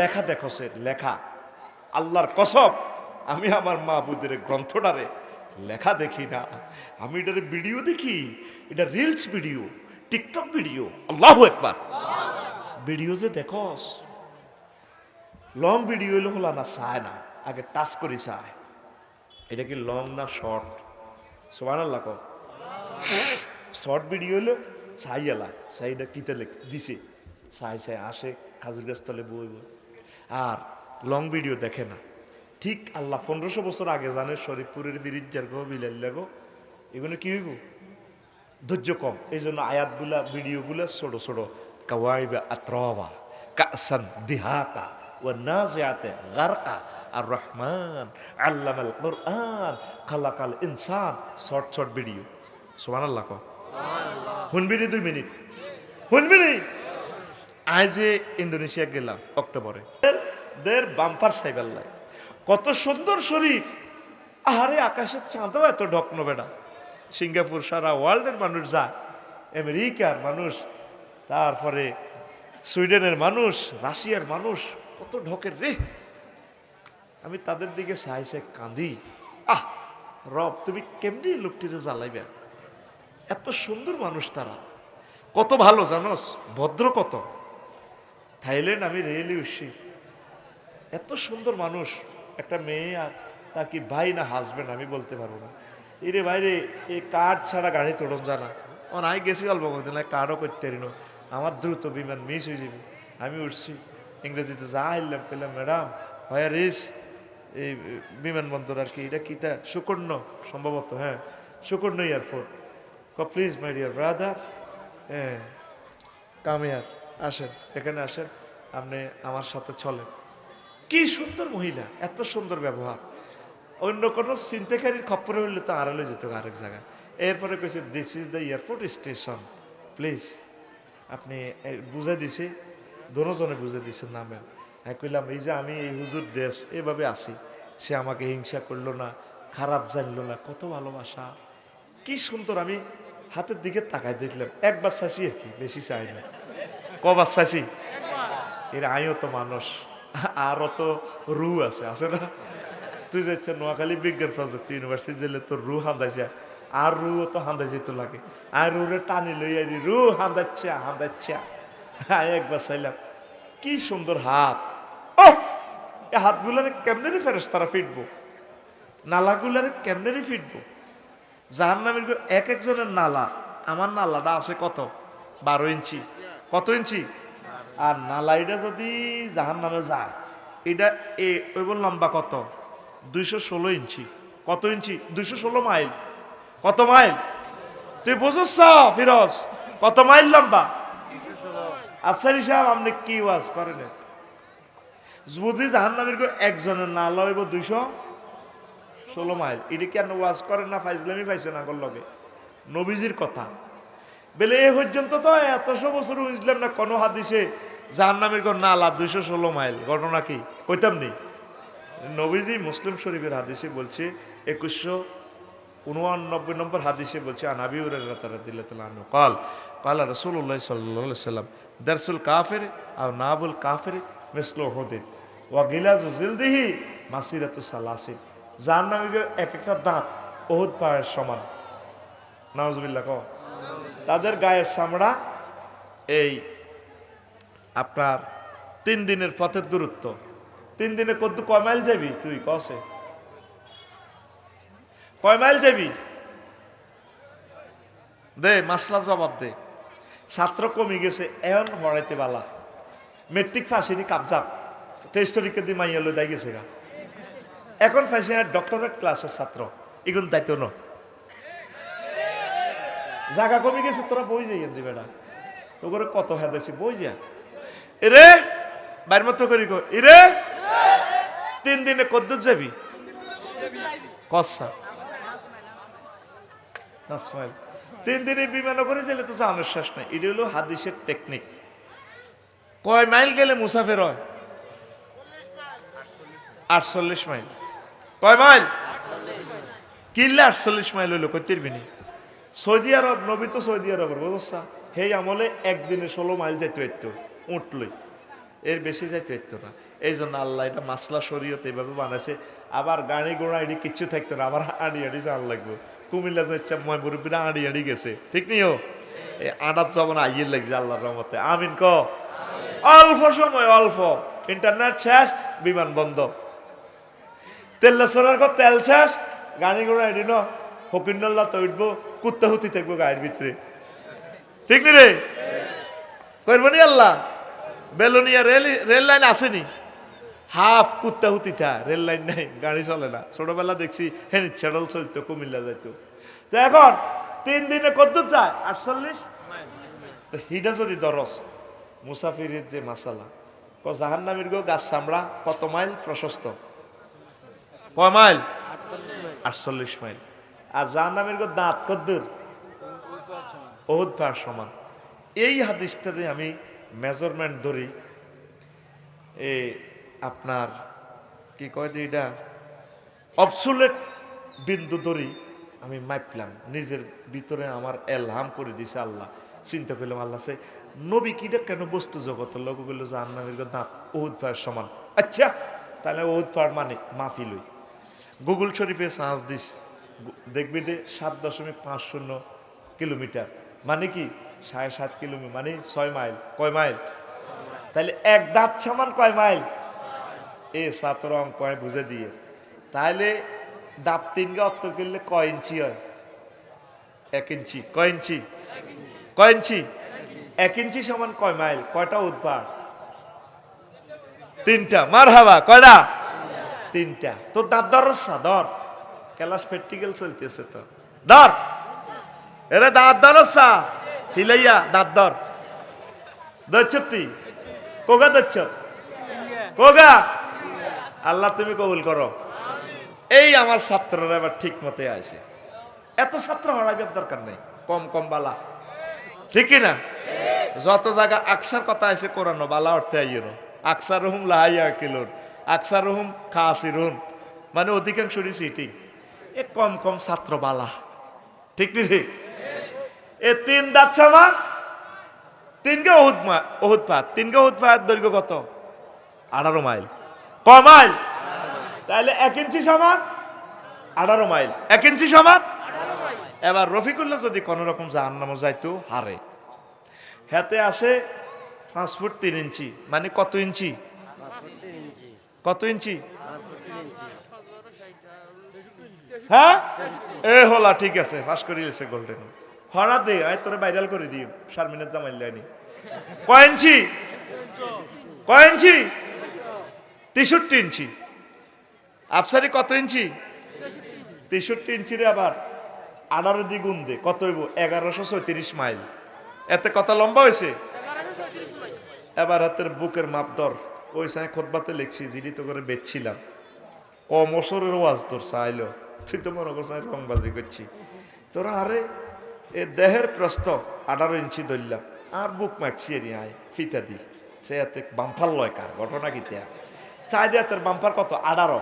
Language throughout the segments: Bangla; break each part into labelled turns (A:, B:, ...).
A: লেখা দেখো সে লেখা। আল্লাহর কসব আমি আমার মা বুদের গ্রন্থটারে লেখা দেখি না। আমি এটার ভিডিও দেখি, এটা রিলস ভিডিও টিকটক ভিডিও আল্লাহ একবার ভিডিও যে দেখস লং ভিডিও হইলে হলা না, চায় না, আগে টাচ করি চায়। এটা কি লং না শর্ট সোমান আল্লাহ শর্ট ভিডিও হলো চাই এলা চাইটা কিতে দিছে। চাই চাই আসে, খাজুর গাছ তলে বই বই আর লং ভিডিও দেখে না। ঠিক আল্লাহ পনেরোশো বছর আগে জানে শরীফপুরের বিরিজ্জার গো বিলাল্লা গো এগুলো কি হইব? ধৈর্য কম। এই জন্য আয়াতগুলা ভিডিওগুলো ছোট ছোট। কাওয়াইবা আত্রবা কাসান দিহাকা ও নাজিয়াতে গারকা আর রহমান আল্লামাল কোরআন খালাকাল ইনসান শর্ট শর্ট ভিডিও। সুবহানাল্লাহ কো শুনবি নি দুই মিনিট? শুনবি নি? আজ ইন্দোনেশিয়া গেলাম, অক্টোবরে। দের- বাম্পার সাইবেল্লাই কত সুন্দর শরীর। আহারে, আকাশের চাঁদও এত ঢকনো বেড়া। সিঙ্গাপুর সারা ওয়ার্ল্ডের মানুষ যায়, আমেরিকার মানুষ, তারপরে সুইডেনের মানুষ, রাশিয়ার মানুষ, কত ঢকের রে। আমি তাদের দিকে সাই কাঁদি আহ, রব, তুমি কেমনি লোকটিরে জ্বালাইবে? এত সুন্দর মানুষ তারা। কত ভালো, জানোস? ভদ্র কত। থাইল্যান্ড আমি রিয়েলি উঠছি এত সুন্দর মানুষ, একটা মেয়ে আর তা কি ভাই না হাজব্যান্ড আমি বলতে পারব না। এরে বাইরে এই কার্ড ছাড়া গাড়ি তোড়ন জানা? ও নাই গেছি অল্প না কার্ডও করতে পারি না। আমার দ্রুত বিমান মিস হয়ে যাবে। আমি উঠছি, ইংরেজিতে যা আইলাম পেলাম, ম্যাডাম হয় রিস এই বিমানবন্দর আর কি? এটা কি তা? সুকর্ণ সম্ভবত হ্যাঁ Sukarno airport please my dear brother হ্যাঁ কামিয়ার আসেন, এখানে আসেন, আপনি আমার সাথে চলেন। কি সুন্দর মহিলা, এত সুন্দর ব্যবহার। অন্য কোনো চিন্তাকারীর খপ্পরে হইলে তো আড়ালে যেত আরেক জায়গায়। এরপরে কইছে this is the airport station please আপনি বুঝে দিছে দোনোজনে বুঝে দিছে নামে। হ্যাঁ কইলাম, এই যে আমি এই হুজুর ড্রেস এভাবে আসি সে আমাকে হিংসা করল না, খারাপ জানলো না, কত ভালোবাসা। কি সুন্দর, আমি হাতের দিকে তাকাই দেখলাম, একবার চাইছি আর কি, বেশি চাই না। কবার চাইছি এর আয়ও তো মানুষ। আরও তো রু আছে আছে না? তুই যাচ্ছে নোয়াখালী বিজ্ঞান প্রযুক্তি ইউনিভার্সিটি জেলে তোর রু হান্দাইছে আর রু তো হান্দাই যেতে লাগে। আর রুরে টানি লই আইনি রু হান্দাচ্ছে হান্দাচ্ছে আমি একবার চাইলাম, কি সুন্দর হাত। ও এই হাতগুলারে কেমনে রে ফেরেস তারা ফিটবো? নালাগুলারে কেমনে রে ফিটবো জাহান নামের এক একজনের নালা আমার নালাটা আছে কত? বারো ইঞ্চি। কত ইঞ্চি? আর নালাইটা যদি জাহান নামে যায়, এটা এ ওইব লম্বা কত? দুইশো ষোলো ইঞ্চি। কত ইঞ্চি? দুইশো ষোলো মাইল। কত মাইল? তুই বুঝছ ফিরোজ। কত মাইল লম্বা? আফসারি সাহেব, আপনি কি ওয়াজ করেন? যদি জাহান নামের একজনের নালা হইব দুইশো ষোলো মাইল, এটি কেন ওয়াজ করেন না, ফাইজলামি পাইছে না লগে? নবীজির কথা। বেলে এ পর্যন্ত তো এতশো বছর বুঝলাম না, কোনো হাদিসে যার নামের কোন নালা দুইশো ষোলো মাইল, ঘটনা কি? কইতাম নেই নবীজি মুসলিম শরীফের হাদিসে বলছে, একুশশো উনআনব্বই নম্বর হাদিসে বলছে উরাদিল্লাহ কাল, কালা রসুল্লাহ সাল্লাহ সাল্লাম দারসুল কাফের আর নাবুল কাফের মেসলো হদে ওয়া গিলাজ জিলদিহি মাসিরাত সালাসিন যার নামে এক একটা দাঁত বহুত পায়ের সমান। নাউজুবিল্লাহ ক তাদের গায়ের চামড়া, এই আপনার তিন দিনের পথের দূরত্ব। তিন দিনে কদ্দু কয় মাইল যাবি? তুই কসে কয় মাইল যাবি? দে, মাসলা জবাব দে। ছাত্র কমে গেছে এখন হরাইতে বালা। মেট্রিক ফাঁসিনি কাবজাব টেস্ট পরীক্ষা দিয়ে মাইয়া দাই গেছে গা। এখন ফাঁসি আর ডক্টরেট ক্লাসের ছাত্র। এগুন দায়িত্ব ন জায়গা কমে গেছে, তোরা বই যাই দিবে না তো করে কত হ্যাঁ দেছি, বই যা। এরে বাইর মতো করি গো এরে তিন দিনে কদ্দুর যাবি? কসা তিন দিনে বিমানে করে গেলে তো জানার শেষ নাই। এটা হলো হাদিসের টেকনিক। কয় মাইল গেলে মুসাফের হয়? আটচল্লিশ মাইল। কয় মাইল? কিনলে আটচল্লিশ মাইল হইল কইতির বিনি সৌদি আরব, নবী তো সৌদি আরবের বুঝছা সেই আমলে একদিনে ষোলো মাইল যাইতে হইতো উঠলই এর বেশি যাইতে হইতো না। এই জন্য আল্লাহ এটা মাসলা শরীয়ত এইভাবে বানাইছে। আবার গাড়ি ঘোড়া এটি কিচ্ছু থাকতো না আবার আড়ি আড়ি যাওয়ার লাগবে। কুমিল্লা যাচ্ছে ময় মুরব্বীরা আড়ি আড়ি গেছে। ঠিক নিও এই আডার জবন আইয়ের লাগছে আল্লাহর রহমতে। আমিন ক? অল্প সময়, অল্প। ইন্টারনেট শেষ, বিমান বন্ধ। তেল সরার পর তেল শেষ, গাড়ি ঘোড়া এটি ন? ফকিন্নল্লা তো উঠবো। কুত্তা হুতি থাকব গাড়ির ভিতরে। ঠিক নি রে? করব নি আল্লাহ, বেলুনিয়া রেল রেল লাইন আসেনি। হাফ কুত্তা হুতি থা, রেল লাইন নাই, গাড়ি চলে না। ছোটবেলা দেখছি হ্যাঁ ছেড়ল চলতো, কুমিল্লা যাইতো। তো এখন, তিন দিনে কত যায়, আটচল্লিশ? হিডা যদি দরস, মুসাফিরের যে মাসালা ক জাহান্নামীর গো, গাছ চামড়া, কত মাইল? প্রশস্ত। কয় মাইল? আটচল্লিশ মাইল। আর জাহান্নামীর গো দাঁত কদ্দুর? বহুত পার সমান। এই হাদিসটাতে আমি মেজারমেন্ট ধরি। এ, আপনার, কি কয় যে এটা? অবসুলেট বিন্দু ধরি। আমি মাইপলাম। নিজের ভিতরে আমার এলহাম করে দিছে আল্লাহ। চিন্তা করলাম, আল্লাহ সে নবী কিটা কেন বস্তু জগতের লোক বলল যে আন্নামের দাঁত? ওহুদ পাহাড় সমান। আচ্ছা তাহলে ওহুদ পাহাড় মানে মাফি লই। গুগল শরীফে সাহস গু- দেখবি যে সাত দশমিক পাঁচ শূন্য কিলোমিটার। মানে কি? সাড়ে সাত কিলোমিটার মানে ছয় মাইল। কয় মাইল? তাহলে এক দাঁত সমান কয় মাইল? এ সাতর অঙ্ক আমি বুঝে দিয়ে। তাহলে দাঁত তিনকে অত্তর করলে কয় ইঞ্চি হয়? এক ইঞ্চি। কয় ইঞ্চি? কয় ইঞ্চি? এক ইঞ্চি সমান কয় মাইল? কয়টা উৎপাদ তিনটা। মার হাবা কয়টা? তিনটা। তো দাঁত ধরসা ধর ক্লাস প্র্যাকটিক্যাল চলতেছে তো। ধর। এরে দাঁত ধরসা হিলাইয়া দাঁত ধর। দচ্ছতি কোগা দচ্ছ কোগা? আল্লাহ তুমি কবুল করো। এই আমার ছাত্ররা এবার ঠিক মতে আছে। এত ছাত্র হওয়ার দরকার নেই। কম কম বালা। ঠিকই না? যত জায়গা আকসার কথা আছে কোরআন বালা অর্থে আইয়ের আকসার রহুম লাহাইয়া কিলোর আকসার খাসির রহুম মানে অধিকাংশ সিটিং। এ কম কম ছাত্র বালা ঠিক ঠিক? এ তিন দাঁত সমান তিনকে ওহুদ ওহুদ পাত তিনকে ওহুদ পাত, দৈর্ঘ্য কত? আঠারো মাইল। ক মাইল? তাহলে এক ইঞ্চি সমান, আঠারো মাইল। এক ইঞ্চি সমান? এবার রফিকুল্লাহ যদি কোনো রকম জাহান নামে যাইতো, হারে। হাতে আসে পাঁচ ফুট তিন ইঞ্চি। মানে কত ইঞ্চি? কত ইঞ্চি? হ্যাঁ? এ হলা, ঠিক আছে পাস করে গেছে গোল্ডেন হরা দে, আয় তোরে ভাইরাল করে দিই শারমিনের জামাই লাইনি কয় ইঞ্চি? ইঞ্চি? তেষট্টি ইঞ্চি। আফসারি কত ইঞ্চি? তেষট্টি ইঞ্চি রে আবার। আঠারো দ্বিগুণ দে, কত হইব? এগারোশো ছয়ত্রিশ মাইল। এতে কত লম্বা হয়েছে এবার হাতের বুকের মাপ দর ওই সাই খোদবাতে লিখছি, যিনি তো করে বেচছিলাম। কম বছরের ওয়াজ তোর, চাইলো। তুই তো মনে করছিস রংবাজি করছি তোরা আরে এ দেহের প্রস্ত আঠারো ইঞ্চি ধরলাম আর বুক মাপছি এরি আয় ফিতা দি। সে এতে বাম্পার লয় কা ঘটনা কিতা চাই দিয়ে এতের বাম্পার কত? আঠারো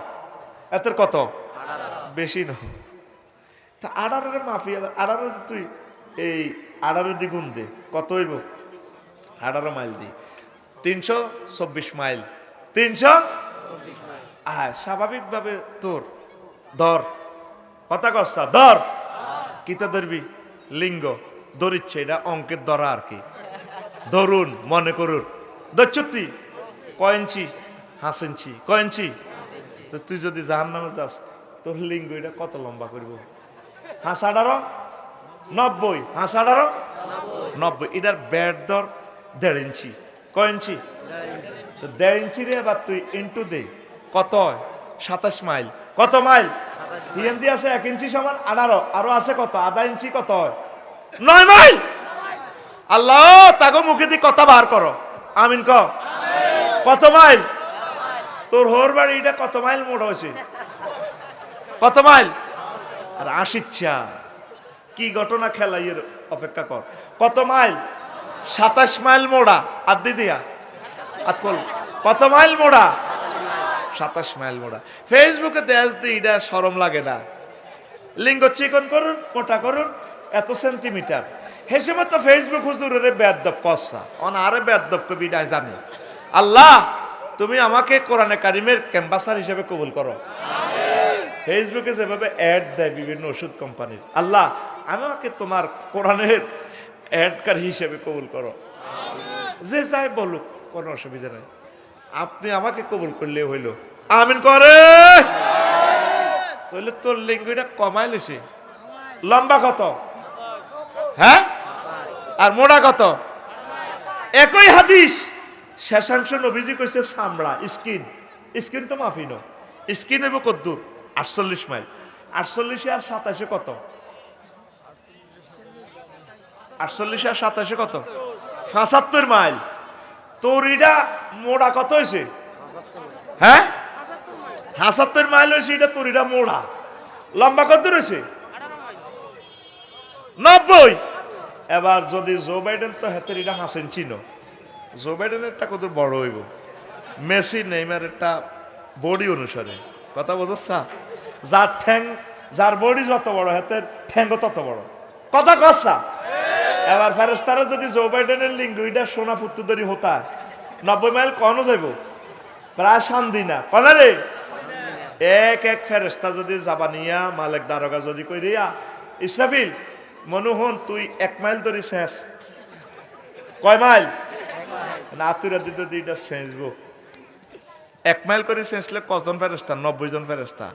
A: এতের কত? বেশি নয় তা আঠারোরে মাফি আবার তুই এই আঠারো দ্বিগুণ দে, কত হইব? আঠারো মাইল দি। তিনশো চব্বিশ মাইল। তিনশো? আর স্বাভাবিকভাবে তোর ধর কথা কসা ধর। কিতা ধরবি? লিঙ্গ। ধরিচ্ছে এটা অঙ্কের ধরা আর কি। ধরুন, মনে করুন। ধরছতি কয় ইঞ্চি? হাঁস ইঞ্চি। ইঞ্চি? তো তুই যদি জাহান নামে যাস, তোর লিঙ্গ এটা কত লম্বা করব? হাঁস আঠারো? নব্বই। হাঁস নব্বই। এটার ব্যাট দর দেড় ইঞ্চি। কয় ইঞ্চি? তো দেড় ইঞ্চি রে, এবার তুই ইন্টু দে। কত সাতাশ মাইল। কত মাইল? হিয়েন দিয়ে আছে এক ইঞ্চি সমান আঠারো। আরও আছে কত? আধা ইঞ্চি কত নয় মাইল আল্লাহ তাকে মুখে দিয়ে কথা বার করো। আমিন ক? কত মাইল? তোর হোর বাড়ি এটা কত মাইল মোড় হয়েছে? কত মাইল? আর আশিচ্ছা কি ঘটনা খেলা ইয়ের অপেক্ষা কর। কত মাইল? সাতাশ মাইল মোড়া। আর দিদিয়া আর কত মাইল মোড়া? সাতাশ মাইল মোড়া। ফেসবুকে দেশ দি এটা সরম লাগে না। লিঙ্গ চিকন করুন, মোটা করুন, এত সেন্টিমিটার হেসে মতো ফেসবুক হুজুরের বেদব কসা। অন আরে বেদব কবি নাই জানি। আল্লাহ, তুমি আমাকে কোরআনে কারিমের ক্যাম্পাসার হিসেবে কবুল করো। ফেসবুকে যেভাবে অ্যাড দেয় বিভিন্ন ওষুধ কোম্পানির। আল্লাহ, আমাকে তোমার কোরআনের অ্যাডকার হিসেবে কবুল করো। যে যাই বলুক, কোনো অসুবিধা নেই। আপনি আমাকে কবুল করলে হইল। আমিন করে। তাহলে তোর লিঙ্গটা কমাই লেছে লম্বা কত? হ্যাঁ? আর মোড়া কত? একই হাদিস। শেষাংশ নবীজি কইছে সামড়া স্কিন। স্কিন তো মাফি ন স্কিন এবং কদ্দুর, আটচল্লিশ মাইল। আটচল্লিশে আর সাতাশে কত? আটচল্লিশে আর সাতাশে কত? পঁচাত্তর মাইল। তোর এটা মোড়া কত হয়েছে? হ্যাঁ? হাসাত্তর মাইল হয়েছে এটা তোর এটা মোড়া। লম্বা কত রয়েছে নব্বই। এবার যদি জো বাইডেন তো হাতের এটা হাসেন চিন। জো বাইডেনেরটা কত বড় হইব। মেসি নেইমারেরটা বডি অনুসারে। কথা বোঝা যার ঠ্যাং যার বডি যত বড় হাতের ঠ্যাংও তত বড়। কথা কসা এবার ফেরেস্তারা যদি জো বাইডেনের লিঙ্গ এটা সোনা পুত্তুদরি হতা। নব্বই মাইল কনও যাইব? প্রায় শান্তি না। কনা রে? এক এক ফেরেস্তা যদি জাবানিয়া মালেক দারোগা যদি কই রিয়া ইসরাফিল মনোহন তুই এক মাইল ধরে শেষ। কয় মাইল? না আতুরা দিতে দিটা শেষব এক মাইল করে শেষলে কজন ফেরেস্তা নব্বই জন ফেরেস্তা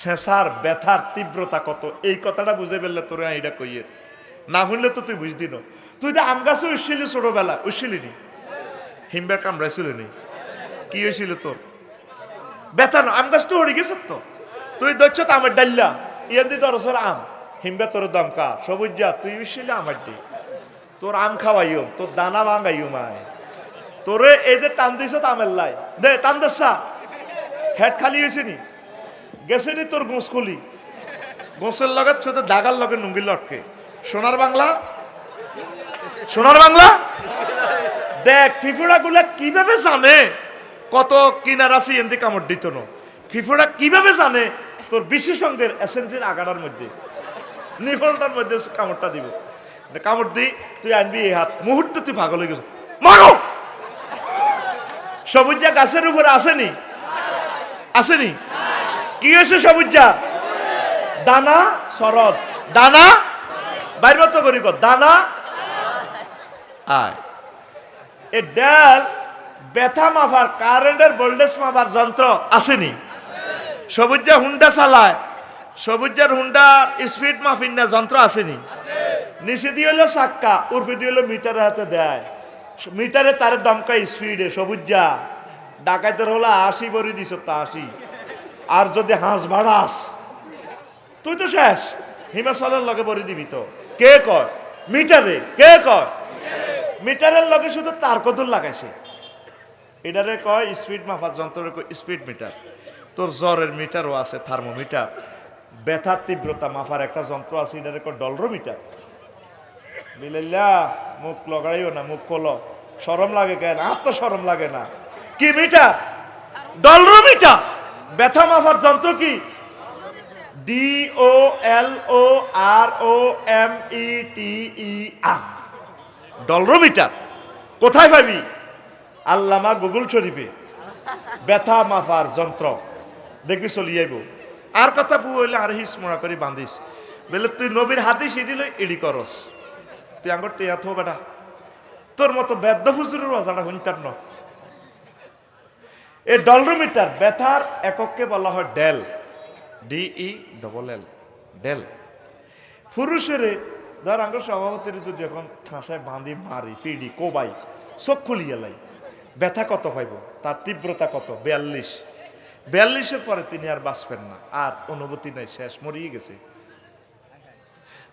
A: শেষার ব্যথার তীব্রতা কত? এই কথাটা বুঝে ফেললে তোর এইটা কইয়ের। না শুনলে তো তুই বুঝদি না। তুই তো আম গাছে উঠছিলি ছোটবেলা উঠছিলি নি হিমবার কামড়াইছিল নি কি হয়েছিল তোর? না, আম গাছ তো হরি গেছে তো। তুই দচ্ছ তো আমার ডাল্লা ইয়ান দি দরসর আম। হিমবে তোর দমকা, সবুজ যা, তুই উঠছিলি আমার দি। তোর আম খাওয়াইও তোর দানা ভাঙাইও মায় তোরে এই যে টান দিছ আমের লাই। দে, টান দেসা হেড খালি হয়েছে নি? গেছে নি তোর গোঁসকলি গোঁসের লগে ছোট দাগার লগে নুঙ্গি লটকে। সোনার বাংলা? সোনার বাংলা? দেখ ফিফুড়া গুলা কীভাবে জানে? কত কিনার আছে এনদি কামড় দিত না। ফিফুড়া কীভাবে জানে? তোর বিশেষজ্ঞের এসেন্সির আগাড়ার মধ্যে। নিফলটার মধ্যে কামড়টা দিব। কামড় দি, তুই আনবি এই হাত। মুহূর্তে তুই পাগল হয়ে গেছ। মারো! সবুজা গাছের উপরে আসেনি? আসেনি? কি হয়েছে সবুজা? দানা, শরৎ। দানা? বাইর মতো কর। দানা? আয়। এ ডাল ব্যথা মাফার, কারেন্টের ভোল্টেজ মাফার যন্ত্র আসেনি। সবুজা হুন্ডা চালায় সবুজার হুন্ডা স্পিড মাফিন না যন্ত্র আসেনি। নিচে দিয়ে হলো চাক্কা উর্ফে দিয়ে হলো মিটারের হাতে দেয়। মিটারে তার দমকা স্পিডে সবুজা। ডাকাইতের হলো আশি বড়ি দিছ, তা আশি। আর যদি হাঁস ভাড়াস তুই তো শেষ। হিমাচলের লগে বড়ি দিবি তো। কে কয়? মিটারে, কে কয়? মিটারের লগে শুধু তার কদুর লাগাইছে। এটারে কয় স্পিড মাপার যন্ত্রের স্পিড মিটার তোর জ্বরের মিটারও আছে থার্মোমিটার ব্যথার তীব্রতা মাপার একটা যন্ত্র আছে, এটারে কয় ডলরোমিটার। মিলাইলা মুখ লগাইও না, মুখ কল সরম লাগে কেন? আর তো সরম লাগে না। কি মিটার? ডলরোমিটার। ব্যথা মাপার যন্ত্র কি? D O L O R O M E T E R dolorimeter. কোথায় পাবি? আল্লামা গুগল শরীফে। ব্যথা মাফার যন্ত্র। দেখবি চলি যাইব আর কথা বউ হইলে আর হিস মরা করে বান্ধিস। বলে, তুই নবীর হাদিস ইডিল ইডি করস। তুই আঙ্গর টেয়া থো বেটা। তোর মতো বেদ্য হুজুরের অজাটা শুনতাম ন এই ডলরোমিটার ব্যথার একককে বলা হয় dell. D E double L. Dell. পুরুষেরে ধর আঙ্গ সভাপতির যদি এখন ঠাঁসায় বাঁধি মারি, ফিডি, কোবাই, চোখ খুলিয়ে লাই। ব্যথা কত পাইব? তার তীব্রতা কত? বিয়াল্লিশ। বিয়াল্লিশের পরে তিনি আর বাঁচবেন না। আর অনুভূতি নাই, শেষ, মরিয়ে গেছে।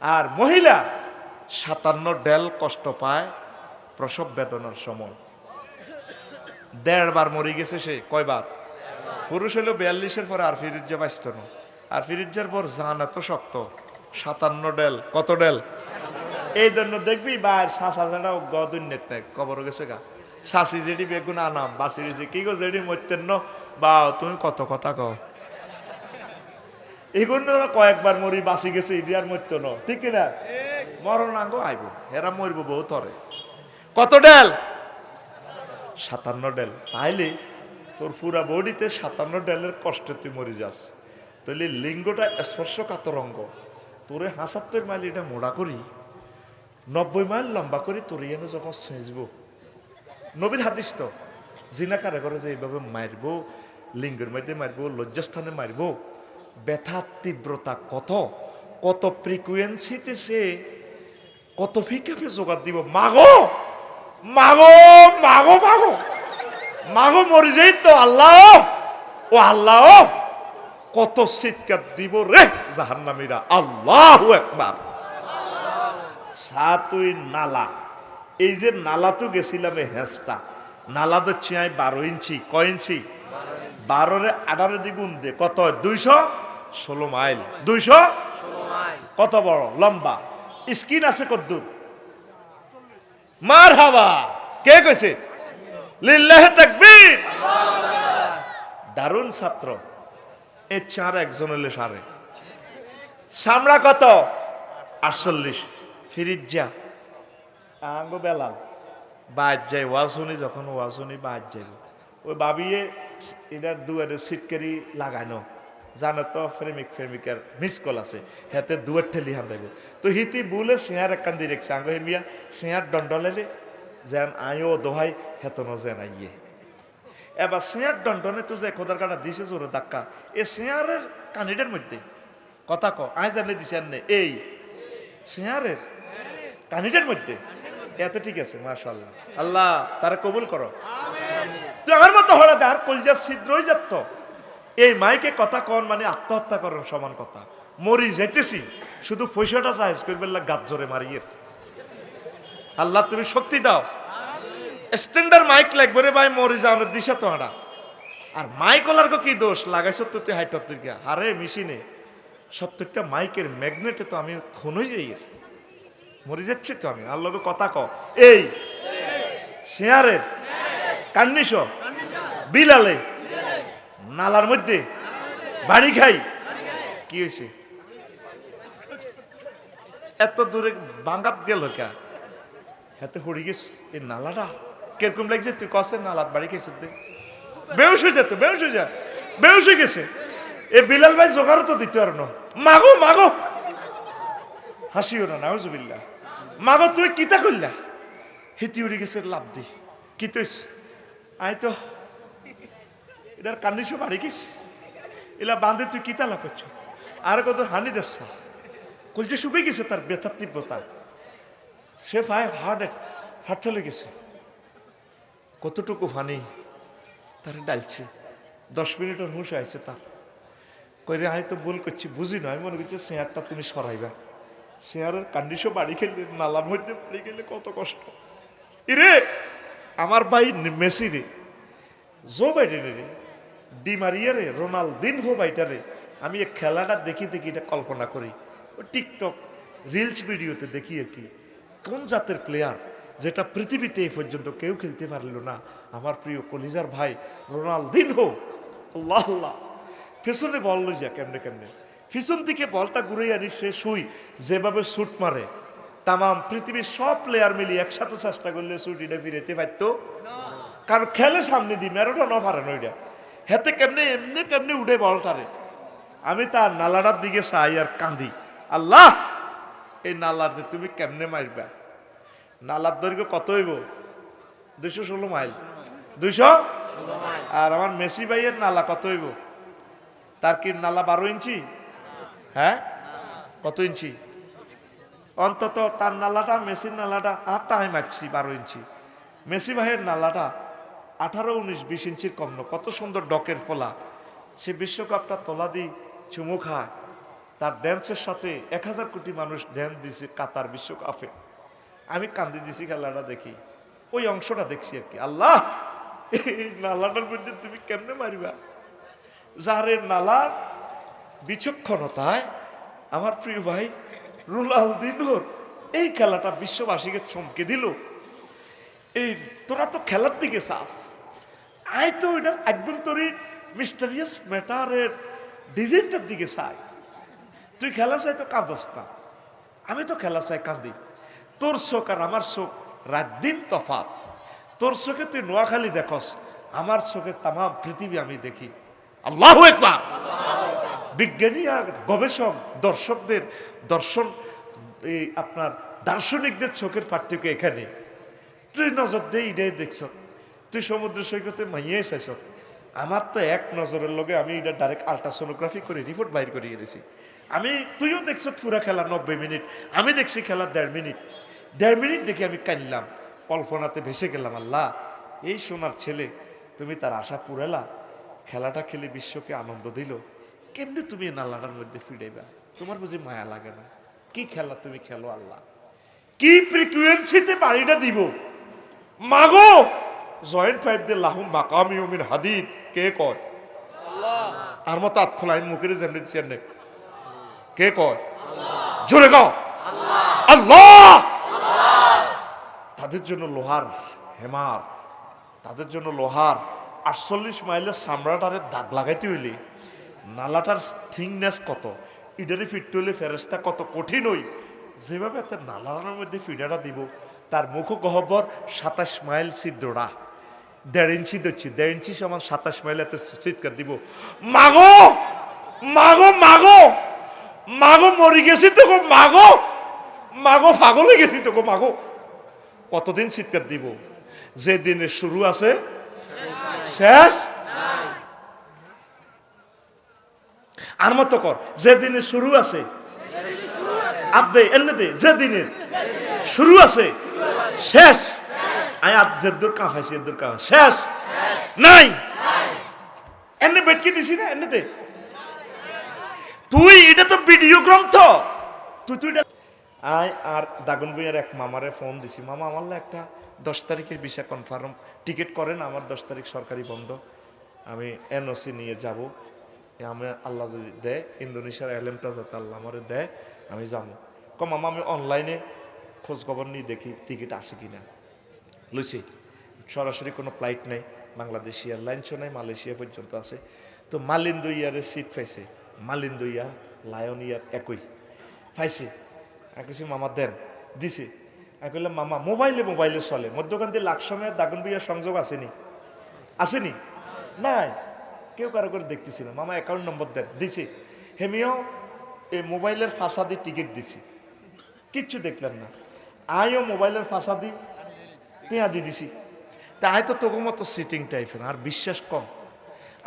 A: আর মহিলা সাতান্ন ডেল কষ্ট পায়, প্রসব বেদনার সময়। দেড়বার মরে গেছে সে কয়বার পুরুষ হলো বিয়াল্লিশের পরে আর ফিরিজ্জা বাঁচত না। আর ফিরিজ্জার পর জান এত শক্ত। সাতান্ন ডেল, কত ডেল? এই জন্য দেখবি বাইর শ্বাস হাজারাও গদুন নেতে কবর গেছে গা। শাসি যেটি বেগুন আনাম, বাসি গেছে কি গো যেটি মরতেন বা তুমি কত কথা কও। এগুলো কয়েকবার মরি বাসি গেছে ইডিয়ার মরতো ন ঠিক কিনা? মরণ আঙ্গ আইব, হেরা মরব বহু তরে। কত ডেল? সাতান্ন ডেল। তাইলে তোর পুরা বডিতে সাতান্ন ডেলের কষ্টে তুই মরে যাস। তাহলে লিঙ্গটা স্পর্শ কাতর অঙ্গ। তোরে হাসাত্তর মাইল এটা মোড়া করি, নব্বই মাইল লম্বা করি, তোর এনে যখন ছেঁচব। নবীর হাদিস তো জিনা কারে করে যে এইভাবে মারবো, লিঙ্গের মধ্যে মারবো, লজ্জাস্থানে মারবো, ব্যথার তীব্রতা কত কত ফ্রিকুয়েন্সিতে সে কত ফিকাফে জোগাড় দিব? মাগো! মাগো মাগো মাগো! মাগো মরে যাই তো আল্লাহ, ও আল্লাহ! কত চিৎকার দিব রে জাহান্নামীরা? আল্লাহ একবার সাতুই নালা। এই যে নালা তো গেছিলাম হ্যাঁসটা নালা তো চিয়াই বারো ইঞ্চি ক ইঞ্চি? বারোরে আঠারো দ্বিগুণ দে, কত দুইশো ষোলো মাইল। দুইশো কত বড়? লম্বা। স্কিন আছে কদ্দুর। মার হাবা কে কইছে? লিল্লাহে তাকবীর। দারুণ ছাত্র। এ চার একজন হলে সারে। সামরা কত? আটচল্লিশ। ফিরিজ্জা। আঙ্গ বেলাল। বাদ যাই ওয়াশুনি যখন ওয়াশুনি বাদ যাইব ওই বাবিয়ে এটার দুয়ারে সিটকারি লাগানো জানো তো প্রেমিক প্রেমিকার মিস কল আছে। হেতে দুয়ার ঠেলি হাম দেব তো হিতি বুলে সিঁহার একখান দিয়ে রেখছে। আঙ্গ হেমিয়া সিঁহার দণ্ডলে যেন আয়ো দোহাই, হেতনো যেন আইয়ে। এবার সিঁয়ার দণ্ডনে তো যে খোদার কাটা দিছে জোরে ধাক্কা এ সিঁয়ারের কানিডের মধ্যে। কথা ক আয় জানে দিছে আর এই সিঁয়ারের কানিডের মধ্যে। এত ঠিক আছে মাশাল্লাহ আল্লাহ তারা কবুল করো। আমার মতো হলে আর কলজার ছিদ্রই যাত। এই মাইকে কথা কন মানে আত্মহত্যা করার সমান কথা। মরি যেতেছি শুধু পয়সাটা চাইজ করবে গাত জোরে মারিয়ে। আল্লাহ তুমি শক্তি দাও। স্ট্যান্ডার্ড মাইক লাগবে রে ভাই, মরে যাওয়ার দিশা তো হাঁটা আর মাইক ওলার কি দোষ? লাগাই সত্তর তুই হাইট গিয়া। আরে মেশিনে সত্তরটা মাইকের ম্যাগনেটে তো আমি খুনই যাই। মরে যাচ্ছি তো আমি। আল্লাহকে কথা ক এই! শেয়ারের। কান্নিস বিলালে। নালার মধ্যে। বাড়ি খাই। কি হয়েছে এত দূরে বাঙ্গাত গেল কে? হাতে হরি গেছে। এই নালাটা। কীরকম লাগছে? তুই কসে নালাত বাড়ি খেয়েছে তুই বেউস হয়ে যেত বেউস হয়ে যা। বেউস হয়ে গেছে। এ বিলাল ভাই জোগাড়ও তো দিতে পারো না। মাগো মাগো। হাসিও না নাউজুবিল্লা মাগো, তুই কিতা করলা হিতি উড়ি গেছে, লাভ দি। কি তুই আই তো। এটার কান্দিস বাড়ি গেছি। এলা বান্ধে তুই কিতা লাভ করছ? আর কত হানি দেশ কলছে শুকিয়ে গেছে তার ব্যথার তীব্রতা। সে ফাই হার্ট ফাট চলে গেছে কতটুকু ফানি? তার ডালছে। দশ মিনিটের হুঁশ আইছে তার কইরে আমি তো ভুল করছি বুঝি না আমি মনে করছি শেয়ারটা তুমি সরাইবা। শেয়ারের কান্ডিশও বাড়ি খেলে নালার মধ্যে বাড়ি গেলে কত কষ্ট। ইরে আমার ভাই মেসি রে জো বাইডেন রে ডি মারিয়া রে রোনালদিন হো বাইটা রে আমি এই খেলাটা দেখি দেখি এটা কল্পনা করি। ও টিকটক রিলস ভিডিওতে দেখি আর কি কোন জাতের প্লেয়ার যেটা পৃথিবীতে এই পর্যন্ত কেউ খেলতে পারল না। আমার প্রিয় কলিজার ভাই রোনালদিন হো আল্লাহ আল্লাহ। পেছনে বল যা কেমনে কেমনে। পিছন দিকে বলটা ঘুরে আনি, সে শুই, যেভাবে শুট মারে। তামাম পৃথিবীর সব প্লেয়ার মিলিয়ে একসাথে চেষ্টা করলে শুট এটা ফিরেতে পারতো। কারণ খেলে সামনে দি মেরোটা ন পারে নইটা হেতে কেমনে, এমনি কেমনে উঠে বলটারে আমি তার নালাটার দিকে চাই আর কান্দি। আল্লাহ, এই নালাতে তুমি কেমনে মারবা? নালার দৈর্ঘ্য কত হইব? দুইশো ষোলো মাইল। দুইশো? আর আমার মেসি ভাইয়ের নালা কত হইব? তার কি নালা বারো ইঞ্চি? হ্যাঁ? কত ইঞ্চি? অন্তত তার নালাটা মেসির নালাটা আটটা আমি মাপছি বারো ইঞ্চি। মেসি ভাইয়ের নালাটা আঠারো উনিশ বিশ ইঞ্চির কম না কত সুন্দর ডকের ফোলা। সে বিশ্বকাপটা তোলা দি চুমু খায়। তার ড্যান্সের সাথে এক হাজার কোটি মানুষ ড্যান্স দিছে কাতার বিশ্বকাপে। আমি কান্দি দিছি খেলাটা দেখি। ওই অংশটা দেখছি আর কি। আল্লাহ! এই নালাটার মধ্যে তুমি কেমনে মারিবা? যারে নালা বিচক্ষণতায় আমার প্রিয় ভাই রোনালদিনোর এই খেলাটা বিশ্ববাসীকে চমকে দিল। এই তোরা তো খেলার দিকে চাস। আয় তো এটার আভ্যন্তরীণ মিস্টারিয়াস ম্যাটারের ডিজাইনটার দিকে চাই। তুই খেলা চাই তো কাঁদস না। আমি তো খেলা চাই কাঁদি। তোর চোখ আর আমার চোখ রাত দিন তফাত। তোর চোখে তুই নোয়াখালী দেখস, আমার চোখে তাম পৃথিবী আমি দেখি। আল্লাহ একবার বিজ্ঞানী আর গবেষক, দর্শকদের দর্শন, এই আপনার দার্শনিকদের চোখের পার্থক্য এখানে। তুই নজর দে এটাই দেখছ। তুই সমুদ্র সৈকতে মাইয়ে চাইছ। আমার তো এক নজরের লগে আমি এটা ডাইরেক্ট আলট্রাসোনোগ্রাফি করে রিপোর্ট বাইর করে এনেছি আমি, তুইও দেখছ পুরা খেলা নব্বই মিনিট, আমি দেখছি খেলা দেড় মিনিট। দেড় মিনিট দেখে আমি কানলাম কল্পনাতে ভেসে গেলাম আল্লাহ এই সোনার ছেলে তুমি তার আশা পুরালা। খেলাটা খেলে বিশ্বকে আনন্দ দিল। কেমনি তুমি নালাটার মধ্যে ফিরাইবা? তোমার বুঝি মায়া লাগে না। কি খেলা তুমি খেলো আল্লাহ? কি ফ্রিকুয়েন্সিতে বাড়িটা দিব? মাগো জয়েন্ট ফাইভ দিয়ে লাহুম মাকামি উমিন হাদিদ কে কয়? আর মতো আত খোলা আমি মুখের যেমনি চেন্নে কে কয়? জোরে কও। আল্লাহ! তাদের জন্য লোহার হেমার, তাদের জন্য লোহার আটচল্লিশ মাইলের চামড়াটারে দাগ লাগাইতে হইলে নালাটার থিংনেস কত ইডারে ফিরতে হইলে ফেরেস্তা কত কঠিন হই, যেভাবে একটা নালার মধ্যে ফিডাটা দিব, তার মুখ গহ্বর সাতাশ মাইল ছিদ্রটা দেড় ইঞ্চি দিচ্ছি দেড় ইঞ্চি সমান সাতাশ মাইল এত চিৎকার দিব। মাগো মাগো মাগো মাগো মরি গেছি তো গো, মাগো মাগো হয়ে গেছি তো গো, মাগো। কতদিন চিৎকার দিব? যে দিনের শুরু আছে, শেষ আর মতো কর, যে দিনের শুরু আছে, আদে এনে দে, যে দিনের শুরু আছে, শেষ আয় আদ, যে দূর শেষ নাই। এনে বেটকে দিছি না, এনে দে। তুই, এটা তো ভিডিও গ্রন্থ। তুই তুই এটা- আয় আর দাগন বইয়ের এক মামারে ফোন দিছি। মামা, আমার একটা দশ তারিখের বিষয় কনফার্ম টিকিট করেন, আমার দশ তারিখ সরকারি বন্ধ। আমি এনওসি নিয়ে যাব। আমি আল্লাহ যদি দেয়, ইন্দোনেশিয়ার এলেমটা যাতে আল্লাহ আমার দেয়, আমি যাব। ক মামা, আমি অনলাইনে খোঁজ খবর নিয়ে দেখি টিকিট আছে কি না লুচি সরাসরি কোনো ফ্লাইট নেই, বাংলাদেশ এয়ারলাইন্সও নেই, মালয়েশিয়া পর্যন্ত আছে। তো মালিন্দু ইয়ারে সিট পাইছে। মালিন্দু ইয়া লায়ন ইয়ার একই। পাইছে। আমি কিছু মামা দেন দিছে। আমি মামা, মোবাইলে মোবাইলে চলে। মধ্যখান দিয়ে লাখ সময়ের দাগন বিয়ার সংযোগ আসেনি আসেনি নাই। কেউ কারও করে দেখতেছি না মামা অ্যাকাউন্ট নম্বর দেন, দিছি। হেমিও এই মোবাইলের ফাঁসাদি টিকিট দিছি। কিচ্ছু দেখলাম না। আইও মোবাইলের ফাঁসাদি দিয়ে দিছি। তা আয় তো তবু মতো সিটিং টাইপের আর বিশ্বাস কম।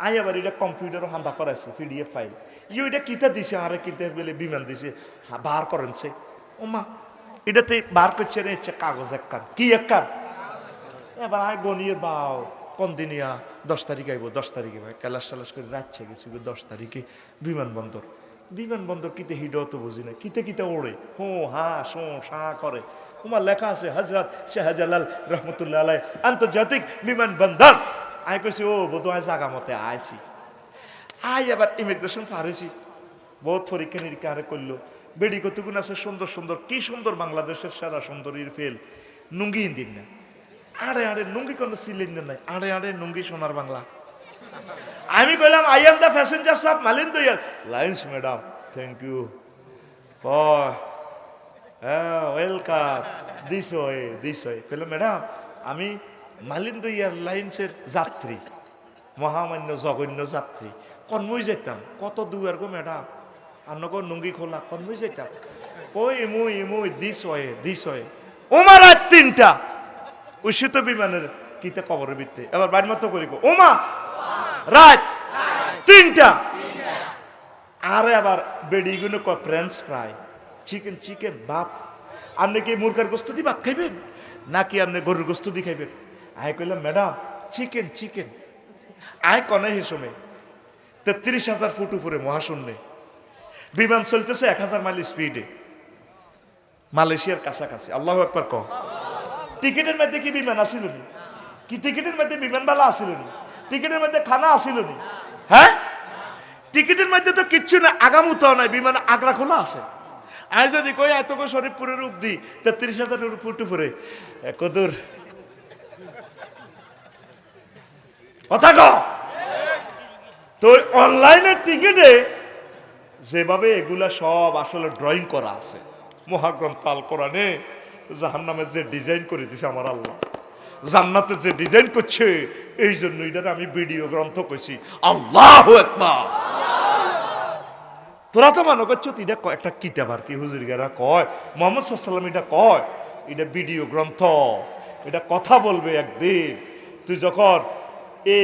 A: আই আবার এটা কম্পিউটারও হান্দা করাইছে পিডিএফ ফাইল ইউ এটা কিতা দিছে? আরে কিতা বলে বিমান দিছে? বার করেনছে ওমা এটাতে বার করছে রে কাগজ এক কান কি এক কান এবার আয় গনিয়ের বাও কোন দিনিয়া দশ তারিখে আইব দশ তারিখে ভাই ক্যালাস টালাস করে রাখছে গেছি দশ তারিখে বিমানবন্দর বিমানবন্দর কিতে হিডও তো বুঝি না কিতে কিতে ওড়ে হো হা শো সা করে তোমার লেখা আছে হজরত শাহজালাল রহমতুল্লাহ আলাই আন্তর্জাতিক বিমানবন্দর আয় কইছি ও বোধ হয় জাগা মতে আইছি আয় আবার ইমিগ্রেশন পারেছি বহুত পরীক্ষা নিরীক্ষা করল বেডি কতগুণ আছে? সুন্দর সুন্দর। কি সুন্দর বাংলাদেশের সেরা সুন্দরীর ফেল। নুঙ্গি দিন না। আড়ে আড়ে নুঙ্গি কোনো সিলিন্ডার নাই। আড়ে আড়ে নুঙ্গি সোনার বাংলা। আমি কইলাম আই এম দ্য প্যাসেঞ্জার সাহেব Malindo airlines madam thank you welcome this way this way কইলাম ম্যাডাম আমি মালিন মালিন্দ এয়ারলাইন্সের যাত্রী। মহামান্য, জঘন্য যাত্রী। কনমই যেতাম কত দূর গো ম্যাডাম আন্নকর নুঙ্গি খোলা কন কনমই যেতাম ওই ইমুই ইমুই দিস ওয়ে দিস ওয়ে। ওমা রাত তিনটা। উষিত বিমানের কিতে কবরের ভিত্তে? এবার বাড়ি মতো করি ওমা রাত তিনটা। আরে আবার বেডিগুলো কয় ফ্রেঞ্চ ফ্রাই চিকেন চিকেন বাপ। আপনি কি মুরগার গোস্ত দিয়ে ভাত খাইবেন? নাকি আপনি গরুর গোস্ত দিয়ে খাইবেন? আয় কইলাম, ম্যাডাম চিকেন চিকেন আয় কনে হিসমে তেত্রিশ হাজার ফুট উপরে মহাশূন্যে। বিমান চলতেছে এক হাজার মাইল স্পিডে মালয়েশিয়ার কাছাকাছি। আল্লাহ একবার কম। টিকিটের মধ্যে কি বিমান আসিল কি টিকিটের মধ্যে বিমানবালা আসিল টিকিটের মধ্যে খানা আসিল হ্যাঁ? টিকিটের মধ্যে তো কিচ্ছু না আগামুতাও নাই বিমান আগরা খোলা আছে। আয় যদি কই এত কো শরীফপুরের রূপ দি তেত্রিশ হাজার ফুট এ, কদুর। কথা ক। তো অনলাইনের টিকিটে যেভাবে এগুলা সব আসলে ড্রয়িং করা আছে, মহাগ্রন্থ আল কোরআনে জাহান্নামের যে ডিজাইন করে দিছে আমার আল্লাহ। জান্নাতে যে ডিজাইন করছে, এই জন্য এটার আমি ভিডিও গ্রন্থ কইছি, আল্লাহ তোরা তো মনে করছ এটা একটা কিতাব আর কি, হুজুর গেরা কয়, মোহাম্মদ সাল্লাম এটা কয়, এটা ভিডিও গ্রন্থ, এটা কথা বলবে একদিন। তুই যখন এই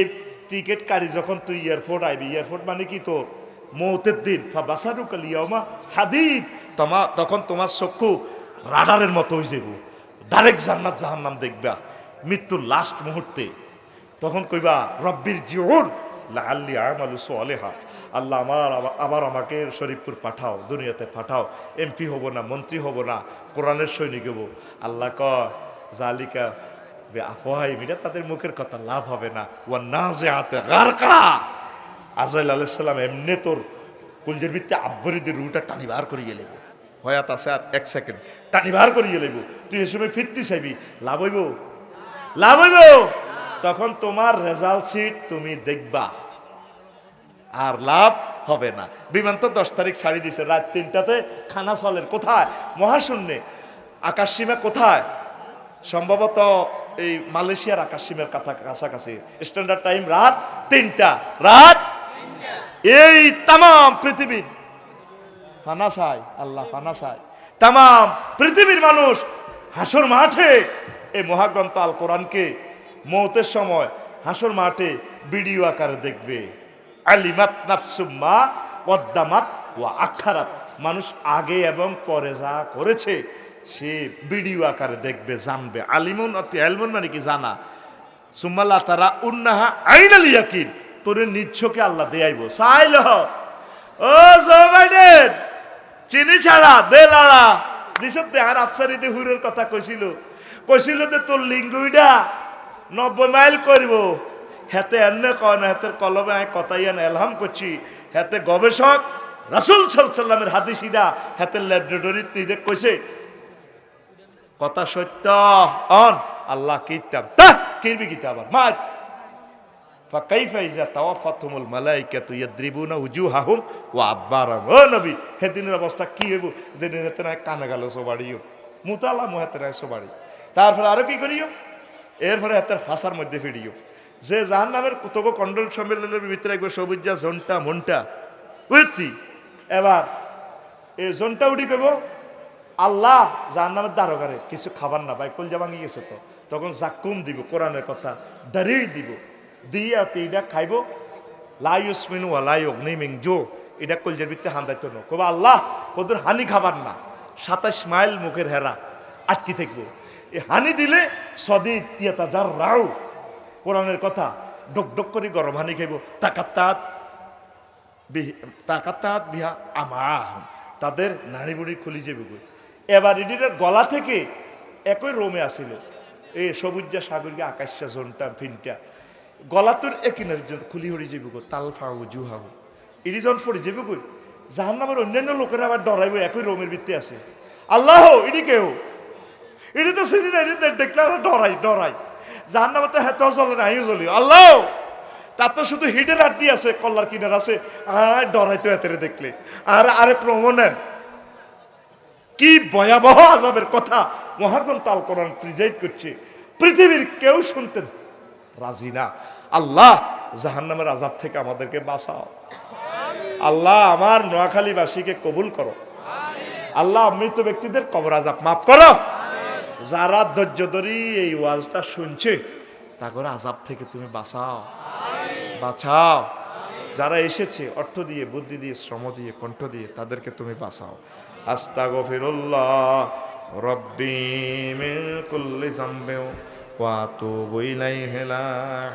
A: টিকিট কাটি যখন তুই এয়ারপোর্ট আইবি এয়ারপোর্ট মানে কি তোর? মৌতের দিন কালিয়ামা হাদিদ। তোমা, তখন তোমার চক্ষু রাডারের মতো হয়ে যাব ডাইরেক্ট জান্নাত জাহান্নাম দেখবা, মৃত্যুর লাস্ট মুহূর্তে। তখন কইবা, রব্বির জীবন লাল্লি আমালু সোয়ালেহা আল্লাহ আমার আমা- আবার আমাকে শরীফপুর পাঠাও, দুনিয়াতে পাঠাও। এমপি হব না, মন্ত্রী হব না, কোরআনের সৈনিক হব। আল্লাহ ক জালিকা বে আফহাই মিটা তাদের মুখের কথা, লাভ হবে না। ওয়া না যে হাতে গারকা। আজাইল আলাইসাল্লাম এমনি তোর কুলজের ভিত্তি আব্বরিদের রুটা টানি বার করিয়ে লেব। হয়াত আছে আর এক সেকেন্ড টানি বার করিয়ে লেব। তুই এ সময় ফিরতি চাইবি। লাভ হইব? লাভ হইব? তখন তোমার রেজাল্ট শিট তুমি দেখবা। আর লাভ হবে না। বিমান তো দশ তারিখ ছাড়ি দিছে। রাত তিনটাতে খানা চলের কোথায়? মহাশূন্যে। আকাশসীমা কোথায়? সম্ভবত এই মালয়েশিয়ার আকাশসীমার কাছা কাছাকাছি। স্ট্যান্ডার্ড টাইম রাত তিনটা। রাত এই তাম পৃথিবীর ফানা চাই আল্লাহ ফানা চাই তাম পৃথিবীর মানুষ হাসর মাঠে এই মহাগ্রন্থ আল কোরআনকে মৌতের সময় হাসর মাঠে ভিডিও আকারে দেখবে। আলিমাত নাফসুম্মা ওয়াদ্দামাত ওয়া আখারাত। মানুষ আগে এবং পরে যা করেছে সে ভিডিও আকারে দেখবে, জানবে। আলিমুন অতি আলমুন মানে কি জানা? সুম্মাল্লাহ তারা উন্নাহা আইনাল ইয়াকিন। তোরে নিচ্ছকে আল্লাহ দেয়াইব। চাইল ও জো বাইডেন চিনি ছাড়া, দে লাড়া দিছত দেহার আফসারিতে হুরের কথা কইছিল। কইছিল যে তোর লিঙ্গুইডা নব্বই মাইল করব। হেতে এনে কয় না, হেতের কলমে আয় কথাই এনে এলহাম করছি। হেতে গবেষক রাসুল সাল্লামের হাদিসিরা হেতে ল্যাবরেটরিত নিদে কইছে, কথা সত্য, অন, আল্লাহ কিতাব। তা, কিরবি কিতাব মার। ফাকাইফাইজা অবস্থা কি যে তারপরে কি করিও মধ্যে ফিরিও যে জাহান নামের কুতব কন্ডল সম্মেলনের ভিতরে সবুজা জন্টা মনটা বুঝতি এবার এই জোনটা উঠি কইব? আল্লাহ জাহান নামের দ্বারকারে কিছু খাবার না ভাই কলজা ভাঙি গেছে তো। তখন জাকুম দিব, কোরআনের কথা। দাঁড়িয়ে দিব। দিয়ে আতে এটা খাইব লাইউস মিনু আলাই অগ্নিমিং জো এটা কলজের ভিত্তি হান্দাইতো না কবা আল্লাহ কদর হানি খাবার না সাতাশ মাইল মুখের হেরা আটকি থাকব এই হানি দিলে সদিদ ইয়েতা যার রাও কোরআনের কথা ডক ডক করে গরম হানি খাইব তাকাত্তাত তাকাত্তাত বিহা আমা তাদের নাড়ি বুড়ি খুলি যাবে। এবার এটির গলা থেকে একই রোমে আসিল এই সবুজা সাগরকে আকাশা জোনটা ফিনটা গলা তোর একই না খুলি হরি যাবে গো তাল ফাউ জুহাউ এটি যখন ফরি যাবে গই জাহান নামের অন্যান্য লোকেরা আবার ডরাইব একই রোমের ভিত্তি আছে। আল্লাহ এটি কেউ এটি তো চিনি না এটি দেখলে আমরা ডরাই ডরাই জাহান নামে তো হেতেও চলে না আইও চলি আল্লাহ! তার তো শুধু হিডেন আড্ডি আছে কল্লার কিনার আছে। আর ডরাইতো এতেরে দেখলে। আর আরে প্রমোনেন কি ভয়াবহ আজাবের কথা মহাগ্রন্থ আল কোরআন প্রিজাইড করছে। পৃথিবীর কেউ শুনতে রাজি না। আল্লাহ জাহান্নামের আজাব থেকে আমাদেরকে বাঁচাও। আল্লাহ আমার নোয়াখালীবাসীকে কবুল করো। আল্লাহ মৃত ব্যক্তিদের কবর আজাব মাফ করো। যারা ধৈর্য ধরি এই ওয়াজটা শুনছে তারপরে আজাব থেকে তুমি বাঁচাও। বাঁচাও। যারা এসেছে, অর্থ দিয়ে, বুদ্ধি দিয়ে, শ্রম দিয়ে, কণ্ঠ দিয়ে, তাদেরকে তুমি বাঁচাও। আস্তা গফিরুল্লাহ রব্বি মিন কুল্লি জামবেও ওয়া তুবু ইলাইহি লা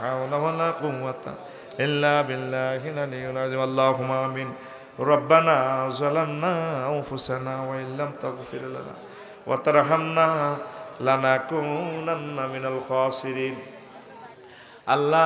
A: হাওলা ওয়ালা কুওয়াতা ইল্লা বিল্লাহিল আলিয়্যিল আযীম আল্লাহুম্মা আমিন ربنا ظلمنا أنفسنا وإن لم تغفر لنا وترحمنا لنكونن من الخاسرين আল্লাহ